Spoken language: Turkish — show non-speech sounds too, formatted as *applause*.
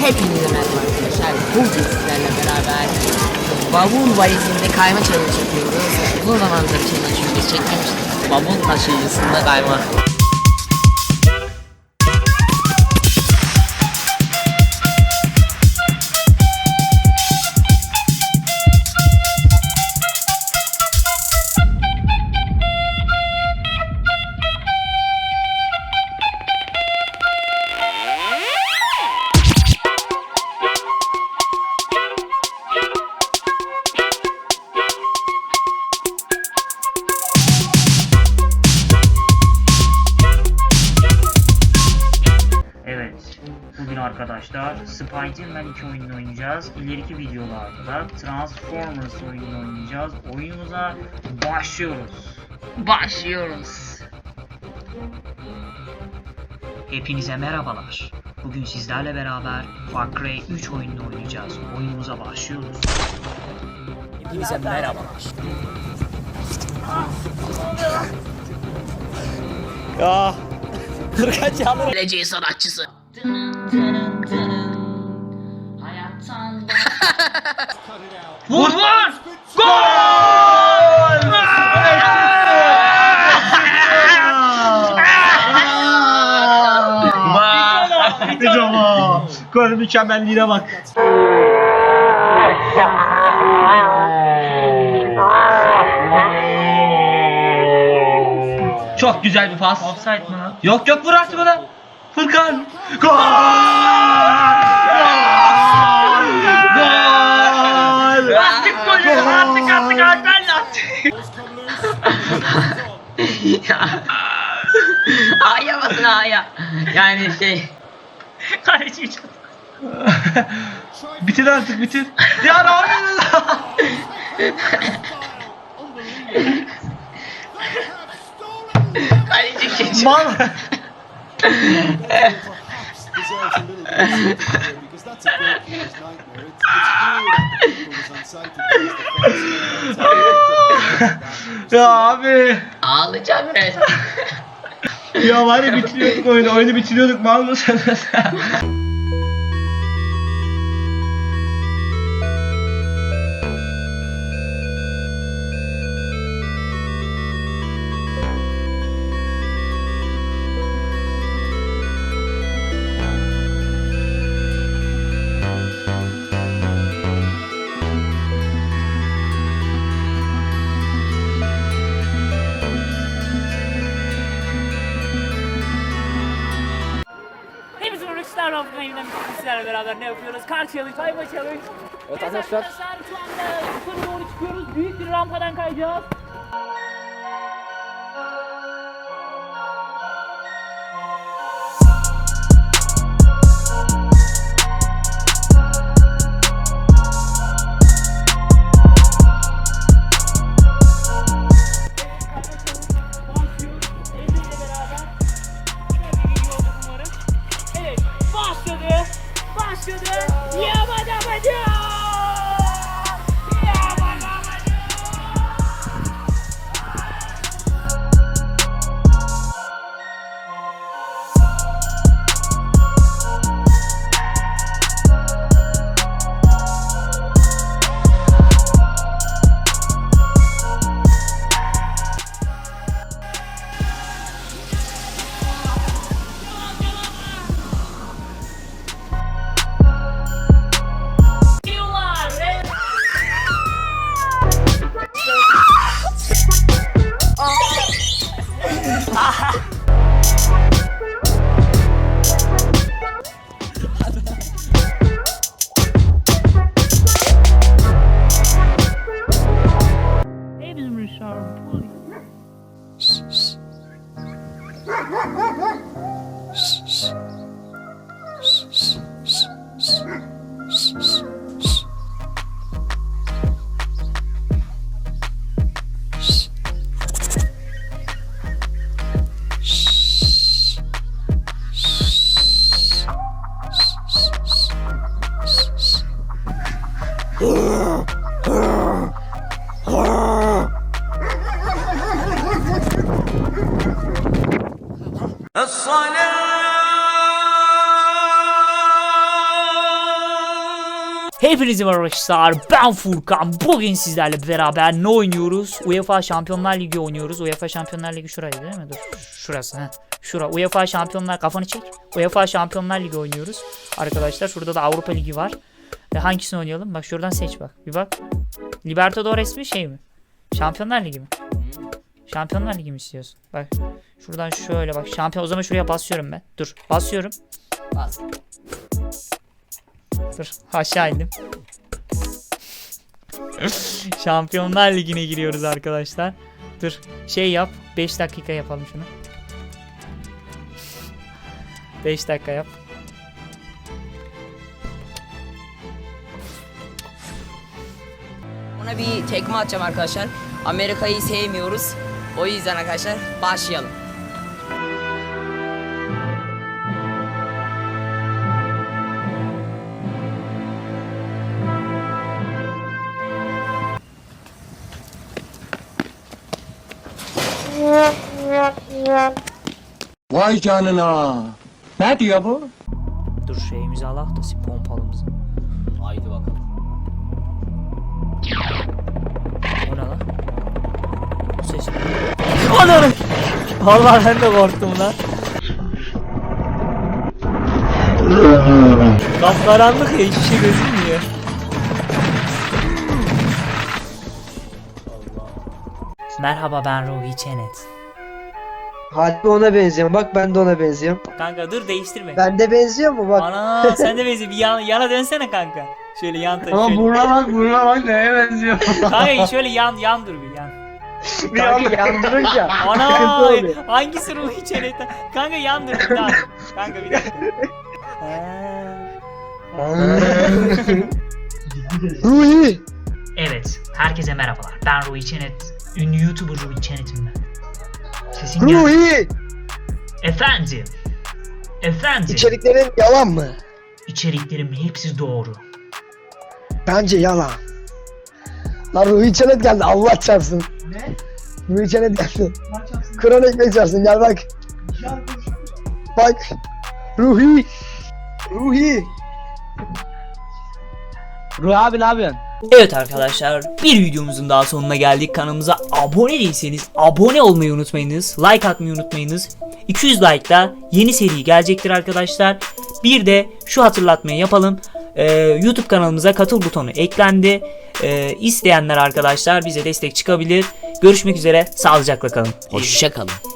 Hepinize merhaba arkadaşlar. Bugün sizlerle beraber bavul valizinde kayma challenge yapıyoruz. Uzun zamandır challenge videosu çekmemiştik. Bavul taşıyıcısında kayma. Arkadaşlar Spider-Man 2 oyununu oynayacağız. İleriki videolarda da Transformers oyununu oynayacağız. Oyunumuza başlıyoruz. Başlıyoruz. Hepinize merhabalar. Bugün sizlerle beraber Far Cry 3 oyununu oynayacağız. Oyunumuza başlıyoruz. Hepinize merhabalar. *laughs* Ya. Kırkaç yağmur. Geleceği sanatçısı. Vur vur! Pijama. Gol mükemmelliğine bak. Çok güzel bir pas. Offside mı lan? Yok yok vur artık bana. Furkan. Gol! Gol! Attık golü! Attık attık Alper'le attık! Aya basın aya. Yani şey. Kaleci bitir artık bitir. Ya yapıyorsun? Kaleci keçi. Mal. Ya abi. Ağlayacağım resmen. Ya var ya bitiriyorduk oyunu. Oyunu bitiriyorduk mal mısınız? *laughs* Evinden sizlerle beraber ne yapıyoruz? Kar challenge, kayma challenge. Evet arkadaşlar. şu anda yukarı doğru çıkıyoruz. Büyük bir rampadan kayacağız. Jesus. Hepinize merhaba arkadaşlar ben Furkan. Bugün sizlerle beraber ne oynuyoruz? UEFA Şampiyonlar Ligi oynuyoruz. UEFA Şampiyonlar Ligi şuraydı değil mi? Dur şurası ha. Şura. UEFA Şampiyonlar kafanı çek. UEFA Şampiyonlar Ligi oynuyoruz. Arkadaşlar şurada da Avrupa Ligi var. E, hangisini oynayalım? Bak şuradan seç bak. Bir bak. Libertadores mi şey mi? Şampiyonlar Ligi mi? Şampiyonlar Ligi mi istiyorsun? Bak. Şuradan şöyle bak. Şampiyon o zaman şuraya basıyorum ben. Dur. Basıyorum. Bas. Dur aşağı indim. *laughs* Şampiyonlar Ligi'ne giriyoruz arkadaşlar. Dur şey yap 5 dakika yapalım şunu. 5 dakika yap. Ona bir tekme atacağım arkadaşlar. Amerika'yı sevmiyoruz. O yüzden arkadaşlar başlayalım. Vay canına. Ne diyor bu? Dur şeyimizi alak da si- pompalımızı. Haydi bakalım. O ne lan? Ne? Ananı! Vallahi ben de korktum lan. Kapkaranlık ya hiçbir şey gözükmüyor. Merhaba ben Ruhi Çenet. Harbi ona benziyorum. Bak ben de ona benziyorum. Kanka dur değiştirme. Ben de benziyor mu bak? Ana sen de benziyor. Bir yan, yana dönsene kanka. Şöyle yan tarafı. Ama Şöyle. buruna bak buruna bak neye benziyor. Kanka şöyle yan yan dur bir yan. Bir anda *laughs* Kanka yandırınca. Ana hangisi Ruhi Çenet'ten? Kanka yan dur bir daha. Kanka bir dakika. Ha. Ruhi. Evet, herkese merhabalar. Ben Ruhi Çenet. Ünlü YouTuber Ruhi Çenet'im ben. Sesin. Ruhi. Efendim. Efendim. İçeriklerin yalan mı? İçeriklerimin hepsi doğru. Bence yalan. Lan Ruhi Çenet geldi Allah çarpsın. Ne? Ruhi Çenet geldi. Kıran ekmek çarpsın gel bak. Bak. Ruhi. Ruhi. Ruhi abi ne yapıyorsun? Evet arkadaşlar bir videomuzun daha sonuna geldik. Kanalımıza abone değilseniz abone olmayı unutmayınız. Like atmayı unutmayınız. 200 like'da yeni seri gelecektir arkadaşlar. Bir de şu hatırlatmayı yapalım. Ee, YouTube kanalımıza katıl butonu eklendi. Ee, isteyenler arkadaşlar bize destek çıkabilir. Görüşmek üzere. Sağlıcakla kalın. Hoşça kalın.